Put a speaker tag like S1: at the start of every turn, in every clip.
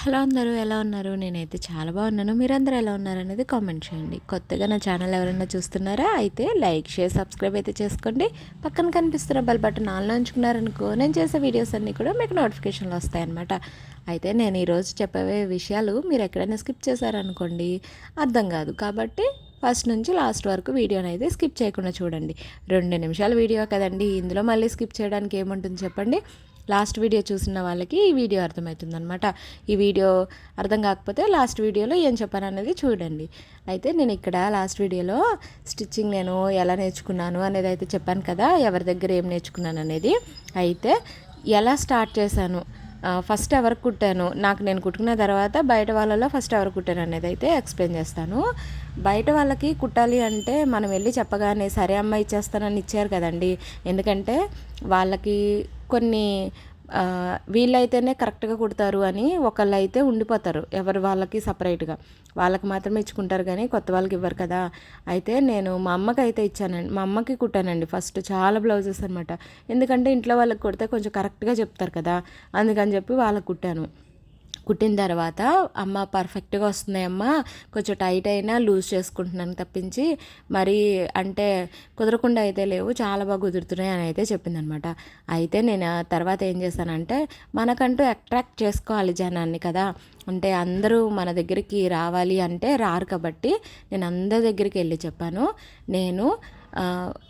S1: Hello అందరూ ఎలా ఉన్నారు? నేనైతే చాలా బాగున్నాను. మీరందరూ ఎలా ఉన్నారు అనేది కామెంట్ చేయండి. కొత్తగా నా ఛానల్ ఎవరైనా చూస్తున్నారా? అయితే లైక్ షేర్ సబ్స్క్రైబ్ అయితే చేసుకోండి. పక్కన కనిపిస్తున్న బెల్ బటన్ ఆన్లో ఉంచుకున్నారనుకో నేను చేసే వీడియోస్ అన్నీ కూడా మీకు నోటిఫికేషన్లు వస్తాయన్నమాట. అయితే నేను ఈరోజు చెప్పే విషయాలు మీరు ఎక్కడైనా స్కిప్ చేశారనుకోండి అర్థం కాదు. కాబట్టి ఫస్ట్ నుంచి లాస్ట్ వరకు వీడియోని అయితే స్కిప్ చేయకుండా చూడండి. రెండు నిమిషాల వీడియో కదండి. ఇందులో మళ్ళీ స్కిప్ చేయడానికి ఏముంటుంది చెప్పండి? లాస్ట్ వీడియో చూసిన వాళ్ళకి ఈ వీడియో అర్థమవుతుంది అనమాట ఈ వీడియో అర్థం కాకపోతే లాస్ట్ వీడియోలో ఏం చెప్పాననేది చూడండి. అయితే నేను ఇక్కడ లాస్ట్ వీడియోలో స్టిచ్చింగ్ నేను ఎలా నేర్చుకున్నాను అనేది అయితే చెప్పాను కదా ఎవరి దగ్గర ఏం నేర్చుకున్నాను అనేది. అయితే ఎలా స్టార్ట్ చేశాను? ఫస్ట్ ఎవరు కుట్టాను? నాకు నేను కుట్టుకున్న తర్వాత బయట వాళ్ళలో ఫస్ట్ ఎవరు కుట్టాను అనేది అయితే ఎక్స్ప్లెయిన్ చేస్తాను. బయట వాళ్ళకి కుట్టాలి అంటే మనం వెళ్ళి చెప్పగానే సరే అమ్మ ఇచ్చేస్తానని ఇచ్చారు కదండి. ఎందుకంటే వాళ్ళకి కొన్ని వీళ్ళైతేనే కరెక్ట్గా కుడతారు అని ఒకళ్ళు అయితే ఉండిపోతారు. ఎవరు వాళ్ళకి సపరేట్గా. వాళ్ళకి మాత్రమే ఇచ్చుకుంటారు కానీ కొత్త వాళ్ళకి ఇవ్వరు కదా. అయితే నేను మా అమ్మకి అయితే ఇచ్చానండి. మా అమ్మకి కుట్టానండి ఫస్ట్ చాలా బ్లౌజెస్ అనమాట ఎందుకంటే ఇంట్లో వాళ్ళకి కుడితే కొంచెం కరెక్ట్గా చెప్తారు కదా. అందుకని చెప్పి వాళ్ళకి కుట్టాను. కుట్టిన తర్వాత అమ్మ పర్ఫెక్ట్గా వస్తున్నాయి అమ్మ కొంచెం టైట్ అయినా లూజ్ చేసుకుంటున్నాను తప్పించి మరి అంటే కుదరకుండా అయితే లేవు చాలా బాగా కుదురుతున్నాయి అని అయితే చెప్పిందనమాట. అయితే నేను తర్వాత ఏం చేశానంటే మనకంటూ అట్రాక్ట్ చేసుకోవాలి జనాన్ని కదా. అంటే అందరూ మన దగ్గరికి రావాలి అంటే రారు కాబట్టి నేను అందరి దగ్గరికి వెళ్ళి చెప్పాను. నేను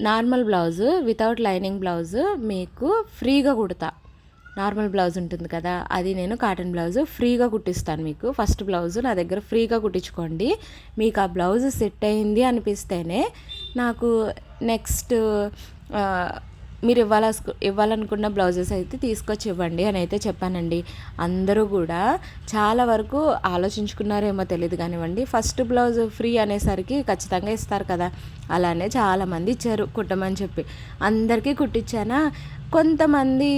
S1: normal blouse without lining blouse మీకు ఫ్రీగా కుడతా. నార్మల్ బ్లౌజ్ ఉంటుంది కదా అది నేను కాటన్ బ్లౌజ్ ఫ్రీగా కుట్టిస్తాను మీకు. ఫస్ట్ బ్లౌజ్ నా దగ్గర ఫ్రీగా కుట్టించుకోండి. మీకు ఆ బ్లౌజ్ సెట్ అయింది అనిపిస్తేనే నాకు నెక్స్ట్ మీరు ఇవ్వాల ఇవ్వాలనుకున్న బ్లౌజెస్ అయితే తీసుకొచ్చి ఇవ్వండి అని అయితే చెప్పానండి. అందరూ కూడా చాలా వరకు ఆలోచించుకున్నారేమో తెలియదు కానివ్వండి. ఫస్ట్ బ్లౌజ్ ఫ్రీ అనేసరికి ఖచ్చితంగా ఇస్తారు కదా. అలానే చాలామంది ఇచ్చారు కుట్టమని చెప్పి. అందరికీ కుట్టించానా కొంతమంది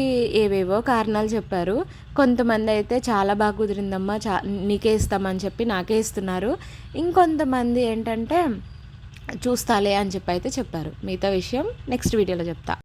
S1: ఏవేవో కారణాలు చెప్పారు. కొంతమంది అయితే చాలా బాగా కుదిరిందమ్మా చా నీకే ఇస్తామని చెప్పి నాకే ఇస్తున్నారు. ఇంకొంతమంది ఏంటంటే చూస్తాలే అని చెప్పి అయితే చెప్పారు. మిగతా విషయం నెక్స్ట్ వీడియోలో చెప్తా.